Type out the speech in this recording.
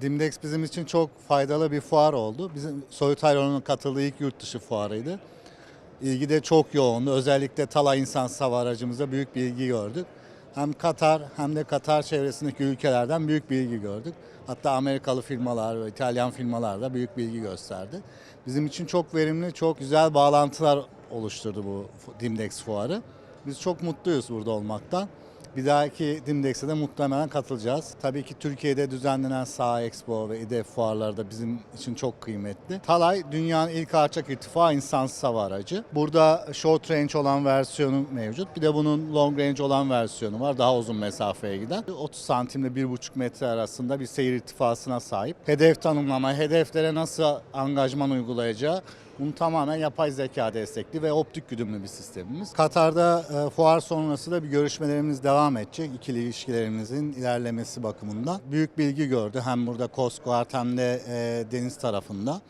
Dimdex bizim için çok faydalı bir fuar oldu. Bizim Soyut Hayron'un katıldığı ilk yurt dışı fuarıydı. İlgi de çok yoğundu. Özellikle Tala İnsan Hava aracımızda büyük bir ilgi gördük. Hem Katar hem de Katar çevresindeki ülkelerden büyük bir ilgi gördük. Hatta Amerikalı firmalar ve İtalyan firmalar da büyük bir ilgi gösterdi. Bizim için çok verimli, çok güzel bağlantılar oluşturdu bu Dimdex fuarı. Biz çok mutluyuz burada olmaktan. Bir dahaki Dimdex'e de muhtemelen katılacağız. Tabii ki Türkiye'de düzenlenen Saha Expo ve İDEF fuarları da bizim için çok kıymetli. Talay dünyanın ilk alçak irtifa insansız hava aracı. Burada short range olan versiyonu mevcut. Bir de bunun long range olan versiyonu var. Daha uzun mesafeye giden. 30 santimle 1,5 metre arasında bir seyir irtifasına sahip. Hedef tanımlama, hedeflere nasıl angajman uygulayacağı bunu tamamen yapay zeka destekli ve optik güdümlü bir sistemimiz. Katar'da e, fuar sonrası da bir görüşmelerimiz devam edecek. İkili ilişkilerimizin ilerlemesi bakımından. Büyük bilgi gördü hem burada Coast Guard hem de e, deniz tarafında.